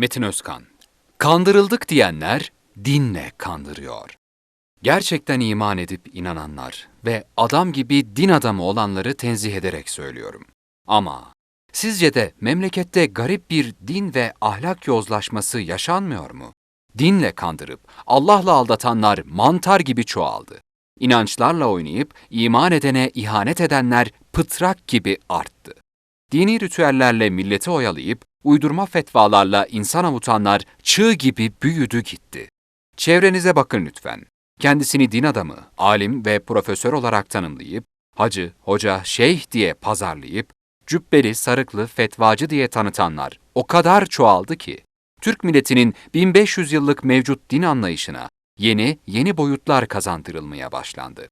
Metin Özkan Kandırıldık diyenler dinle kandırıyor. Gerçekten iman edip inananlar ve adam gibi din adamı olanları tenzih ederek söylüyorum. Ama sizce de memlekette garip bir din ve ahlak yozlaşması yaşanmıyor mu? Dinle kandırıp Allah'la aldatanlar mantar gibi çoğaldı. İnançlarla oynayıp iman edene ihanet edenler pıtrak gibi arttı. Dini ritüellerle milleti oyalayıp uydurma fetvalarla insan avutanlar çığ gibi büyüdü gitti. Çevrenize bakın lütfen. Kendisini din adamı, alim ve profesör olarak tanımlayıp, hacı, hoca, şeyh diye pazarlayıp, cübbeli, sarıklı, fetvacı diye tanıtanlar o kadar çoğaldı ki, Türk milletinin 1500 yıllık mevcut din anlayışına yeni, yeni boyutlar kazandırılmaya başlandı.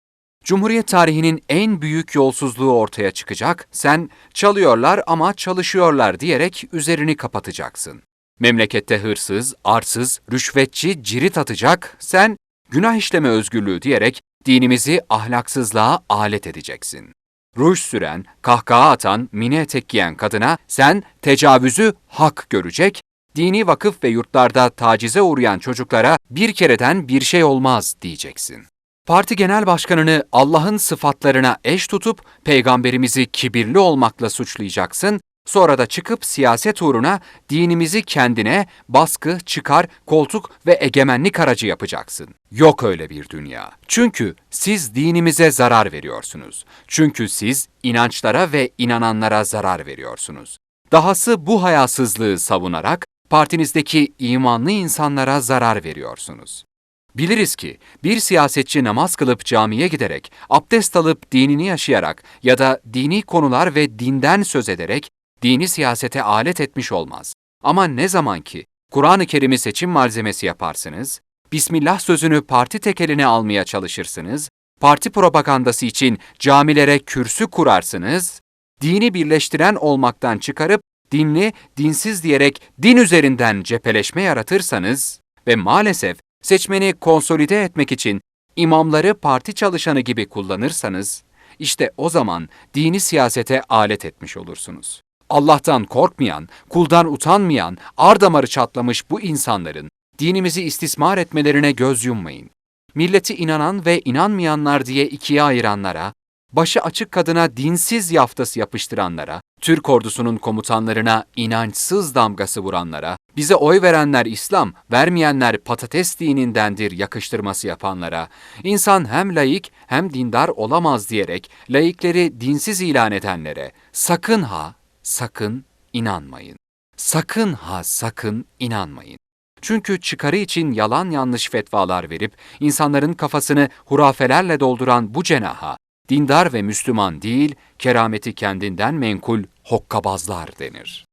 Cumhuriyet tarihinin en büyük yolsuzluğu ortaya çıkacak, sen çalıyorlar ama çalışıyorlar diyerek üzerini kapatacaksın. Memlekette hırsız, arsız, rüşvetçi cirit atacak, sen günah işleme özgürlüğü diyerek dinimizi ahlaksızlığa alet edeceksin. Ruj süren, kahkaha atan, mini etek giyen kadına sen tecavüzü hak görecek, dini vakıf ve yurtlarda tacize uğrayan çocuklara bir kereden bir şey olmaz diyeceksin. Parti genel başkanını Allah'ın sıfatlarına eş tutup peygamberimizi kibirli olmakla suçlayacaksın, sonra da çıkıp siyaset uğruna dinimizi kendine baskı, çıkar, koltuk ve egemenlik aracı yapacaksın. Yok öyle bir dünya. Çünkü siz dinimize zarar veriyorsunuz. Çünkü siz inançlara ve inananlara zarar veriyorsunuz. Dahası bu hayasızlığı savunarak partinizdeki imanlı insanlara zarar veriyorsunuz. Biliriz ki bir siyasetçi namaz kılıp camiye giderek, abdest alıp dinini yaşayarak ya da dini konular ve dinden söz ederek dini siyasete alet etmiş olmaz. Ama ne zaman ki Kur'an-ı Kerim'i seçim malzemesi yaparsınız, Bismillah sözünü parti tekeline almaya çalışırsınız, parti propagandası için camilere kürsü kurarsınız, dini birleştiren olmaktan çıkarıp dinli, dinsiz diyerek din üzerinden cepheleşme yaratırsanız ve maalesef seçmeni konsolide etmek için imamları parti çalışanı gibi kullanırsanız, işte o zaman dini siyasete alet etmiş olursunuz. Allah'tan korkmayan, kuldan utanmayan, ar damarı çatlamış bu insanların dinimizi istismar etmelerine göz yummayın. Milleti inanan ve inanmayanlar diye ikiye ayıranlara, başı açık kadına dinsiz yaftası yapıştıranlara, Türk ordusunun komutanlarına inançsız damgası vuranlara, bize oy verenler İslam, vermeyenler patates dinindendir yakıştırması yapanlara, insan hem laik hem dindar olamaz diyerek laikleri dinsiz ilan edenlere, sakın ha, sakın inanmayın. Sakın ha, sakın inanmayın. Çünkü çıkarı için yalan yanlış fetvalar verip insanların kafasını hurafelerle dolduran bu cenaha, dindar ve Müslüman değil, kerameti kendinden menkul hokkabazlar denir.